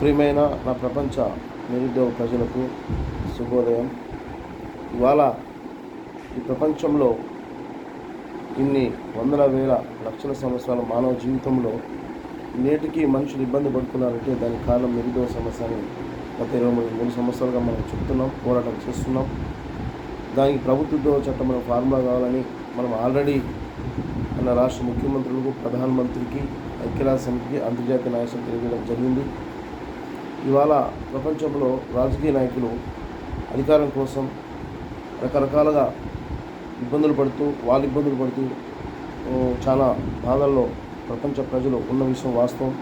ప్రియమైన నా ప్రపంచ నిరుద్యోగ ప్రజలకు శుభోదయం. ఇవాళ ఈ ప్రపంచంలో ఇన్ని వందల వేల లక్షల సంవత్సరాల మానవ జీవితంలో నేటికి మనుషులు ఇబ్బంది పడుతున్నారంటే దానికి కారణం నిరుద్యోగ సమస్య అని గత ఇరవై మూడు మూడు సంవత్సరాలుగా మనం చెప్తున్నాం పోరాటం చేస్తున్నాం. దానికి ప్రభుత్వ ఉద్యోగ చట్టం ఫార్ములా కావాలని మనం ఆల్రెడీ మన రాష్ట్ర ముఖ్యమంత్రులకు ప్రధానమంత్రికి ఐక్యరాజ్య సమితికి అంతర్జాతీయ నాయకులు తెలియజేయడం జరిగింది. ఇవాళ ప్రపంచంలో రాజకీయ నాయకులు అధికారం కోసం రకరకాలుగా ఇబ్బందులు పడుతూ వాళ్ళు ఇబ్బందులు పడుతూ చాలా బాధల్లో ప్రపంచ ప్రజలు ఉన్న విషయం వాస్తవం.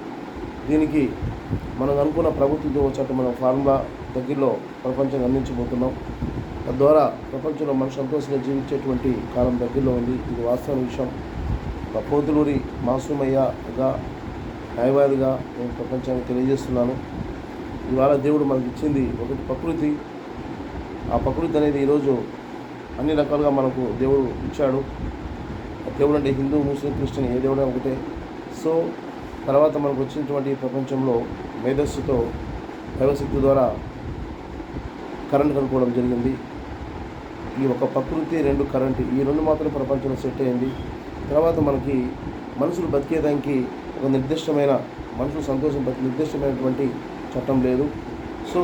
దీనికి మనం అనుకున్న ప్రభుత్వం వచ్చేటట్టు మనం ఫార్ములా దగ్గరలో ప్రపంచం అందించబోతున్నాం తద్వారా ప్రపంచంలో మన సంతోషంగా జీవించేటువంటి కాలం దగ్గరలో ఉంది. ఇది వాస్తవ విషయం. పోతులూరి మాసూమయ్యగా న్యాయవాదిగా నేను ప్రపంచానికి తెలియజేస్తున్నాను. ఇవాళ దేవుడు మనకి ఇచ్చింది ఒకటి ప్రకృతి. ఆ ప్రకృతి అనేది ఈరోజు అన్ని రకాలుగా మనకు దేవుడు ఇచ్చాడు. ఆ దేవుడు అంటే హిందూ ముస్లిం క్రిస్టియన్ ఏ దేవుడు ఒకటే. సో తర్వాత మనకు వచ్చినటువంటి ప్రపంచంలో మేధస్సుతో దైవశక్తి ద్వారా కరెంట్ కనుక్కోవడం జరిగింది. ఈ ఒక ప్రకృతి రెండు కరెంట్ ఈ రెండు మాత్రం ప్రపంచంలో సెట్ అయింది. తర్వాత మనకి మనుషులు బతికేదానికి ఒక నిర్దిష్టమైన మనుషులు సంతోషం బతి నిర్దిష్టమైనటువంటి చట్టం లేదు. సో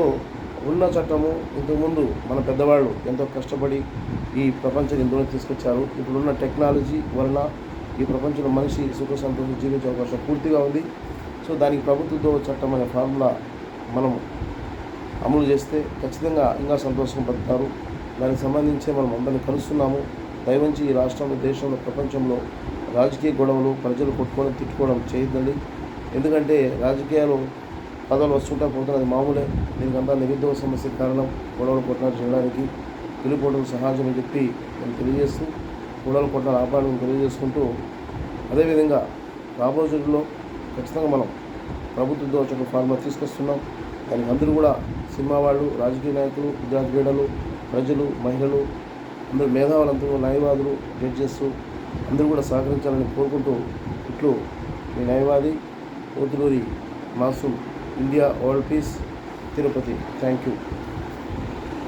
ఉన్న చట్టము ఇంతకుముందు మన పెద్దవాళ్ళు ఎంతో కష్టపడి ఈ ప్రపంచాన్ని ఇందులో తీసుకొచ్చారు. ఇప్పుడున్న టెక్నాలజీ వలన ఈ ప్రపంచంలో మనిషి సుఖ సంతోషం జీవించే అవకాశం పూర్తిగా ఉంది. సో దానికి ప్రభుత్వ చట్టం అనే ఫార్ములా మనం అమలు చేస్తే ఖచ్చితంగా ఇంకా సంతోషం పడతారు దానికి సంబంధించి మనం అందరిని కలుస్తున్నాము. దయవంచి ఈ రాష్ట్రంలో దేశంలో ప్రపంచంలో రాజకీయ గొడవలు ప్రజలు కొట్టుకొని తిట్టుకోవడం చేయొద్దండి. ఎందుకంటే రాజకీయాలు పదవులు వస్తుంటా పోతున్నది మామూలే. దీనికంతా నిరుద్యోగ సమస్య కారణం గొడవలు కొట్టాలు చేయడానికి గెలుపోవడం సహజం చెప్పి నేను తెలియజేస్తూ గొడవలు కొట్టాలు ఆపాలని తెలియజేసుకుంటూ అదేవిధంగా రాబో రోజుల్లో ఖచ్చితంగా మనం ప్రభుత్వం వచ్చిన చట్టం తీసుకొస్తున్నాం. దానికి అందరూ కూడా సినిమా వాళ్ళు రాజకీయ నాయకులు విద్యార్థి క్రీడలు ప్రజలు మహిళలు అందరూ మేధావులందరూ న్యాయవాదులు జడ్జెస్ అందరూ కూడా సహకరించాలని కోరుకుంటూ ఇట్లు మీ న్యాయవాది Kothuluri Masoom India world peace Tirupati thank you